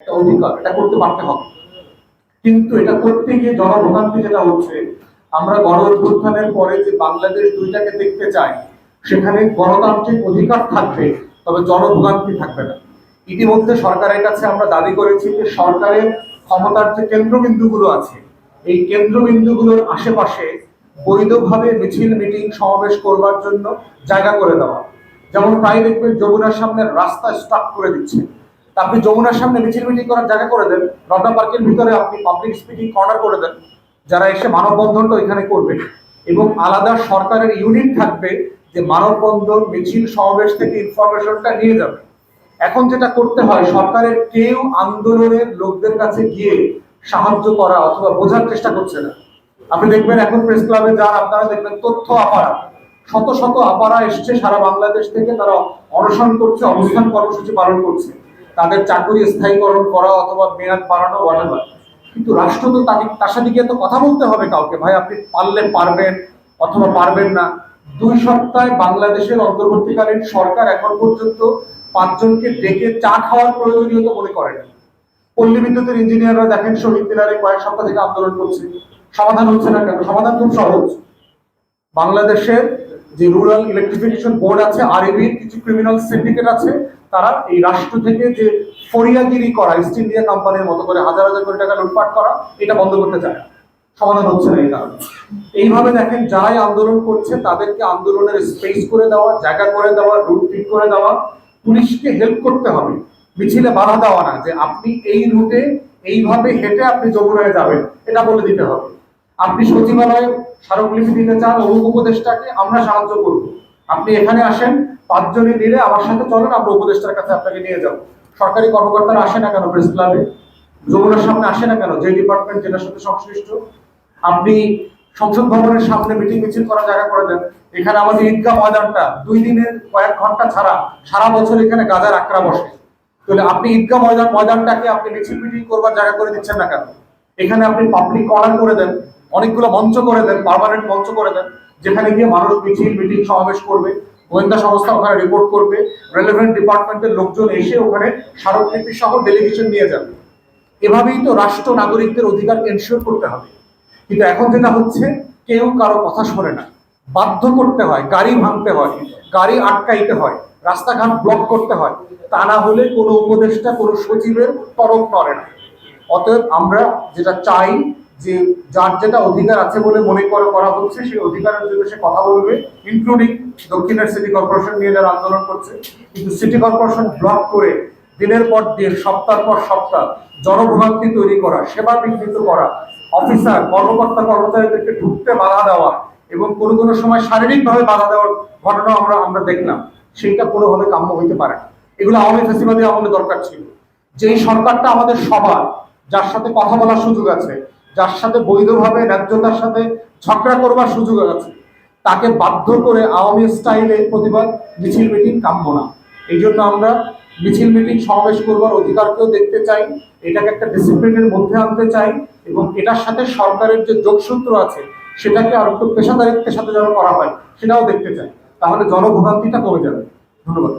একটা অধিকার, এটা করতে পারতে হবে। কিন্তু এটা করতে গিয়ে জনভোগান্তি যেটা হচ্ছে, আমরা পরে যে বাংলাদেশ দুইটাকে দেখতে চাই, সেখানে গণতান্ত্রিক অধিকার থাকবে, তবে জনভোগান্তি থাকবে না। ইতিমধ্যে সরকারের কাছে আমরা দাবি করেছি যে সরকারের ক্ষমতার যে কেন্দ্রবিন্দুগুলো আছে, এই কেন্দ্রবিন্দুগুলোর আশেপাশে বৈধভাবে মিছিল, মিটিং, সমাবেশ করবার জন্য জায়গা করে দেওয়া। যেমন প্রায় দেখবেন যমুনার সামনে রাস্তা স্টাক করে দিচ্ছে। আপনি যমুনার সামনে মিছিল মিটিং করার জায়গা করে দেন, রমনা পার্কের ভিতরে আপনি পাবলিক স্পিকিং কর্নার করে দেন, যারা এসে মানববন্ধনটা এখানে করবে। এবং আলাদা সরকারের ইউনিট থাকবে যে মানববন্ধন, মিছিল, সমাবেশ থেকে ইনফরমেশনটা নিয়ে যাবে। এখন যেটা করতে হয়, সরকারের কেউ আন্দোলনের লোকদের কাছে গিয়ে সাহায্য করা অথবা বোঝার চেষ্টা করছে না। আপনি দেখবেন এখন প্রেস ক্লাবে যান আপনারা দেখবেন তথ্য আপারা শত শত আপারা এসছে সারা বাংলাদেশ থেকে, তারা অনশন করছে, অবস্থান কর্মসূচি পালন করছে। তাদের চাকরি স্থায়ীকরণ করা অথবা মেয়াদ বাড়ানো, whatever. কিন্তু রাষ্ট্র তো তাকে তার সাথে গিয়ে তো কথা বলতে হবে কাউকে। ভাই, আপনি পারলে পারবেন অথবা পারবেন না। দুই সপ্তাহে বাংলাদেশের অন্তর্বর্তীকালীন সরকার এখন পর্যন্ত পাঁচজনকে ডেকে চা খাওয়ার প্রয়োজনীয়তা মনে করেনি পল্লী বিদ্যুতের ইঞ্জিনিয়াররা দেখেন শহীদ মিনারে কয়েক সপ্তাহ থেকে আন্দোলন করছে। সমাধান হচ্ছে না কেন? সমাধান খুব সহজ। বাংলাদেশের যে রুরাল ইলেকট্রিফিকেশন বোর্ড আছে আরএবির কিছু ক্রিমিনাল সিন্ডিকেট আছে, তারা এই রাষ্ট্র থেকে যে ফরিয়াগিরি করা ইস্ট ইন্ডিয়া কোম্পানির মতো করে হাজার হাজার কোটি টাকা লুটপাট করা, এটা বন্ধ করতে চায়। সমাধান হচ্ছে না এই কারণে। এইভাবে দেখেন যারাই আন্দোলন করছে, তাদেরকে আন্দোলনের স্পেস করে দেওয়া, জায়গা করে দেওয়া রুট ঠিক করে দেওয়া, পুলিশকে হেল্প করতে হবে। মিছিলে বাধা দেওয়া না, যে আপনি এই রুটে এইভাবে হেঁটে আপনি যমুনায় যাবেন, এটা বলে দিতে হবে। আপনি সচিবালয়ে স্মারকলিপি দিতে চান অমুক উপদেষ্টাকে, আমরা সাহায্য করব। আপনি এখানে আসেন পাঁচজনে মিলে আমার সাথে চলেন, আমরা উপদেষ্টার কাছে আপনাকে নিয়ে যাব। সরকারি কর্মকর্তারা আসে না কেন প্রেস ক্লাবে যমুনার সামনে আসে না কেন? যে ডিপার্টমেন্ট যেটার সাথে সংশ্লিষ্ট? আপনি সংসদ ভবনের সামনে মিটিং মিছিল করা জায়গা করে দেন। এখানে আমাদের ঈদগাহ ময়দানটা দুই দিনের কয়েক ঘণ্টা ছাড়া সারা বছর এখানে গাজার আক্রা বসে। তাহলে আপনি ঈদগাহ ময়দান ময়দানটাকে আপনি মিছিল মিটিং করবার জায়গা করে দিচ্ছেন না কেন? এখানে আপনি পাবলিক কর্নার করে দেন। অনেকগুলো মঞ্চ করে দেন পার্মানেন্ট মঞ্চ করে দেন, যেখানে গিয়ে মানুষ মিছিল, মিটিং সমাবেশ করবে, গোয়েন্দা সংস্থা ওখানে রিপোর্ট করবে রেলেভেন্ট ডিপার্টমেন্টের লোকজন এসে ওখানে স্মারকলিপি সহ ডেলিগেশন নিয়ে যাবে। এভাবেই তো রাষ্ট্র নাগরিকদের অধিকার এনশিওর করতে হবে। কিন্তু এখন যেটা হচ্ছে, কেউ কারও কথা শোনে না। বাধ্য করতে হয়, গাড়ি ভাঙতে হয়, গাড়ি আটকাইতে হয়, রাস্তাঘাট ব্লক করতে হয়। তা না হলে কোনো উপদেষ্টা, কোনো সচিবের তরফ নড়ে না। অতএব আমরা যেটা চাই যে যার যেটা অধিকার আছে বলে মনে করে করা হচ্ছে, সেই অধিকারের জন্য সে কথা বলবে ইনক্লুডিং দক্ষিণের সিটি কর্পোরেশন নিয়ে যারা আন্দোলন করছে। কিন্তু সিটি কর্পোরেশন ব্লক করে দিনের পর দিন, সপ্তাহ পর সপ্তাহ জনভোগান্তি তৈরি করা, সেবা বিঘ্নিত করা অফিসার কর্মকর্তা, কর্মচারীদেরকে ঢুকতে বাধা দেওয়া এবং কোনো কোনো সময় শারীরিকভাবে বাধা দেওয়ার ঘটনা আমরা আমরা দেখলাম। সেইটা কোনোভাবে কাম্য হইতে পারে এগুলো আওয়ামী ফেসিবাদী আমাদের দরকার ছিল। যেই সরকারটা আমাদের সবার, যার সাথে কথা বলার সুযোগ আছে যার সাথে বৈধভাবে ন্যায্যতার সাথে ঝগড়া করবার সুযোগ আছে, তাকে বাধ্য করে আওয়ামী স্টাইলে প্রতিবাদ মিছিল মিটিং কাম্য না। এই জন্য আমরা মিছিল মিটিং সমাবেশ করবার অধিকারকেও দেখতে চাই, এটাকে একটা ডিসিপ্লিনের মধ্যে আনতে চাই এবং এটার সাথে সরকারের যে যোগসূত্র আছে, সেটাকে আর একটু পেশাদারিত্বের সাথে যেন করা হয়, সেটাও দেখতে চাই। তাহলে জনভোগান্তিটা কমে যাবে। ধন্যবাদ।